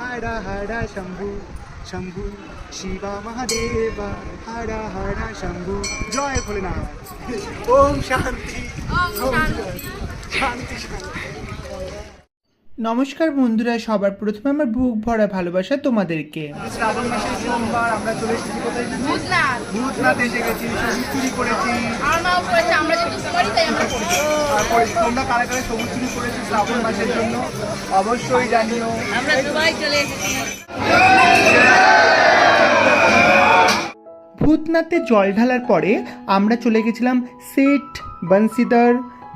হারা হারা শম্ভু শম্ভু শিবা মহাদেবা হারা হারা শম্ভু। জয় ভোলেনাথ। ওম শান্তি। শান্তি শান্তি। নমস্কার বন্ধুরা সবার প্রথমে আমার বুক ভরা ভালোবাসা তোমাদেরকে। শ্রাবণ মাসের সোমবার আমরা চলে এসেছি কোথায় ভূতনাথ। ভূতনাথ এসে গেছি সবুজ চুরি করেছি। আমার মাও করেছে আমরা যেহেতু করি তাই আমরা করি তারপরে তোমরা কারা কারা সবুজ চুরি করেছ শ্রাবণ মাসের জন্য অবশ্যই জানিও। আমরা দুবাই চলে এসেছি। ভূতনাথে জল ঢালার পরে আমরা চলে গেছিলাম সেট বংশীধর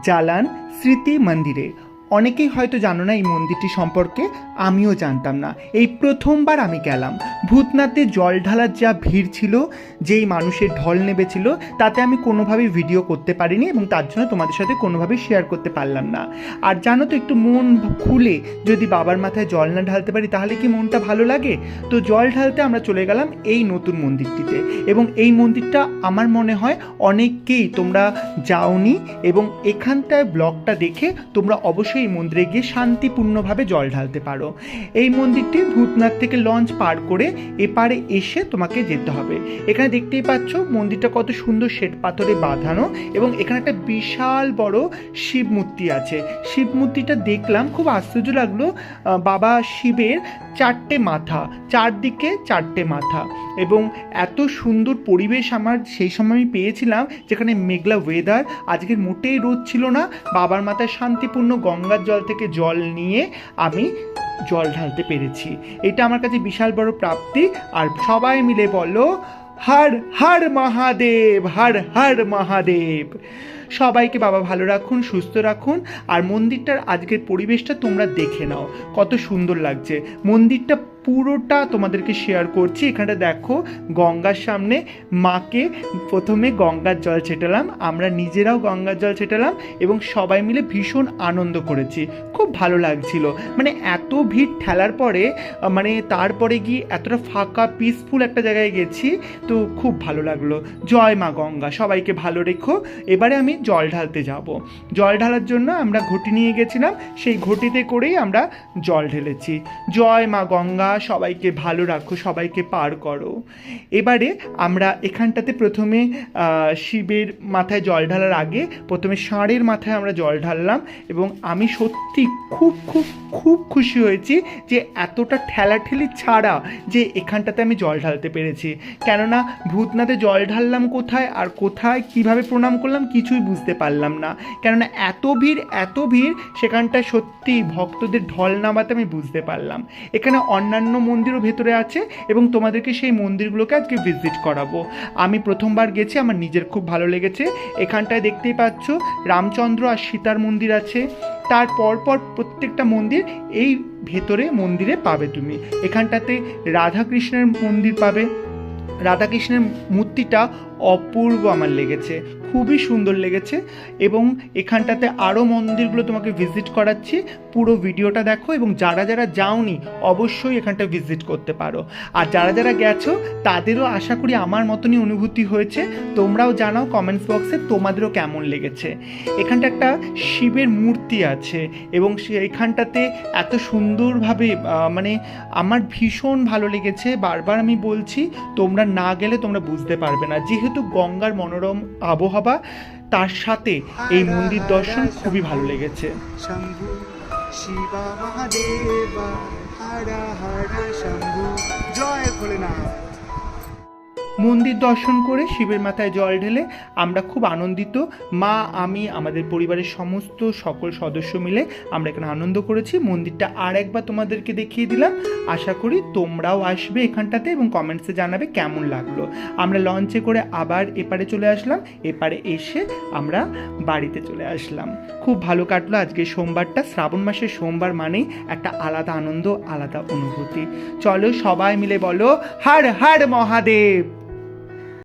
জালান স্মৃতি মন্দিরে। অনেকেই হয়তো জানো না এই মন্দিরটি সম্পর্কে আমিও জানতাম না। এই প্রথমবার আমি গেলাম। ভূতনাথে জল ঢালার যা ভিড় ছিল, যেই মানুষের ঢল নেবেছিল, তাতে আমি কোনোভাবেই ভিডিও করতে পারিনি এবং তার জন্য তোমাদের সাথে কোনোভাবেই শেয়ার করতে পারলাম না। আর জানো তো, একটু মন খুলে যদি বাবার মাথায় জল না ঢালতে পারি, তাহলে কি মনটা ভালো লাগে? তো জল ঢালতে আমরা চলে গেলাম এই নতুন মন্দিরটিতে এবং এই মন্দিরটা আমার মনে হয় অনেককেই তোমরা যাওনি এবং এখানটায় ব্লগটা দেখে তোমরা অবশ্যই এই মন্দিরে গিয়ে শান্তিপূর্ণভাবে জল ঢালতে পারো। এই মন্দিরটি ভূতনাথ থেকে লঞ্চ পার করে এপারে এসে তোমাকে যেতে হবে। এখানে দেখতেই পাচ্ছ, মন্দিরটা কত সুন্দর শ্বেত পাথরে বাঁধানো এবং এখানে একটা বিশাল বড় শিব মূর্তি আছে। শিব মূর্তিটা দেখলাম, খুব আশ্চর্য লাগল। বাবা শিবের চারটে মাথা, চারদিকে চারটে মাথা এবং এত সুন্দর পরিবেশ আমার সেই সময় আমি পেয়েছিলাম যেখানে মেঘলা ওয়েদার আজকের মোটেই রোদ ছিল না। বাবার মাথায় শান্তিপূর্ণ গঙ্গার জল থেকে জল নিয়ে আমি জল ঢালতে পেরেছি। এটা আমার কাছে বিশাল বড় প্রাপ্তি। আর সবাই মিলে বলো, হর হর মহাদেব, হর হর মহাদেব। সবাইকে বাবা ভালো রাখুন, সুস্থ রাখুন। আর মন্দিরটার আজকের পরিবেশটা তোমরা দেখে নাও। কত সুন্দর লাগছে। মন্দিরটা পুরোটা তোমাদেরকে শেয়ার করছি। এখানটা দেখো, গঙ্গার সামনে মাকে প্রথমে গঙ্গার জল ছেটালাম। আমরা নিজেরাও গঙ্গার জল ছেটালাম এবং সবাই মিলে ভীষণ আনন্দ করেছি। খুব ভালো লাগছিল। মানে এত ভিড় ঠেলার পরে মানে তারপরে গিয়ে এতটা ফাঁকা পিসফুল একটা জায়গায় গেছি, তো খুব ভালো লাগল। জয় মা গঙ্গা, সবাইকে ভালো রেখো। এবারে আমি জল ঢালতে যাব। জল ঢালার জন্য আমরা ঘটি নিয়ে গেছিলাম। সেই ঘটিতে করেই আমরা জল ঢেলেছি। জয় মা গঙ্গা। সবাইকে ভালো রাখো, সবাইকে পার করো। এবারে আমরা এখানটাতে প্রথমে শিবের মাথায় জল ঢালার আগে প্রথমে ষাঁড়ের মাথায় আমরা জল ঢাললাম এবং আমি সত্যি খুব খুব খুব খুশি হয়েছি যে এতটা ঠেলাঠেলি ছাড়া যে এখানটাতে আমি জল ঢালতে পেরেছি। কেননা ভূতনাথে জল ঢাললাম কোথায় আর কোথায় কীভাবে প্রণাম করলাম কিছুই বুঝতে পারলাম না। কেননা এত ভিড় এত ভিড়, সেখানটায় সত্যি ভক্তদের ঢল নামাতে আমি বুঝতে পারলাম। এখানে অন্যান্য মন্দিরও ভেতরে আছে এবং তোমাদেরকে সেই মন্দিরগুলোকে আজকে ভিজিট করাবো। আমি প্রথমবার গেছি, আমার নিজের খুব ভালো লেগেছে। এখানটায় দেখতেই পাচ্ছ, রামচন্দ্র আর সীতার মন্দির আছে। তার পরপর প্রত্যেকটা মন্দির এই ভেতরে মন্দিরে পাবে তুমি। এখানটাতে রাধাকৃষ্ণের মন্দির পাবে। রাধাকৃষ্ণের মূর্তিটা অপূর্ব আমার লেগেছে। খুবই সুন্দর লেগেছে এবং এখানটাতে আরও মন্দিরগুলো তোমাকে ভিজিট করাচ্ছি। পুরো ভিডিওটা দেখো এবং যারা যারা যাওনি, অবশ্যই এখানটা ভিজিট করতে পারো। আর যারা যারা গেছো, তাদেরও আশা করি আমার মতনই অনুভূতি হয়েছে। তোমরাও জানাও কমেন্টস বক্সে তোমাদেরও কেমন লেগেছে। এখানটা একটা শিবের মূর্তি আছে এবং সে এখানটাতে এত সুন্দরভাবে মানে আমার ভীষণ ভালো লেগেছে। বারবার আমি বলছি, তোমরা না গেলে তোমরা বুঝতে পারবে না। যেহেতু গঙ্গার মনোরম আবহাওয়া তার সাথে এই মন্দির দর্শন খুবই ভালো লেগেছে। শম্ভু, শিবা মহাদেবা, হারা হারা শম্ভু, জয় ভোলেনাথ। মন্দির দর্শন করে শিবের মাথায় জল ঢেলে আমরা খুব আনন্দিত। মা, আমি, আমাদের পরিবারের সমস্ত সকল সদস্য মিলে আমরা এখানে আনন্দ করেছি। মন্দিরটা আর একবার তোমাদেরকে দেখিয়ে দিলাম। আশা করি তোমরাও আসবে এখানটাতে এবং কমেন্টসে জানাবে কেমন লাগল। আমরা লঞ্চে করে আবার এপারে চলে আসলাম। এপারে এসে আমরা বাড়িতে চলে আসলাম। খুব ভালো কাটলো আজকে সোমবারটা। শ্রাবণ মাসের সোমবার মানেই একটা আলাদা আনন্দ, আলাদা অনুভূতি। চলো সবাই মিলে বলো, হর হর মহাদেব!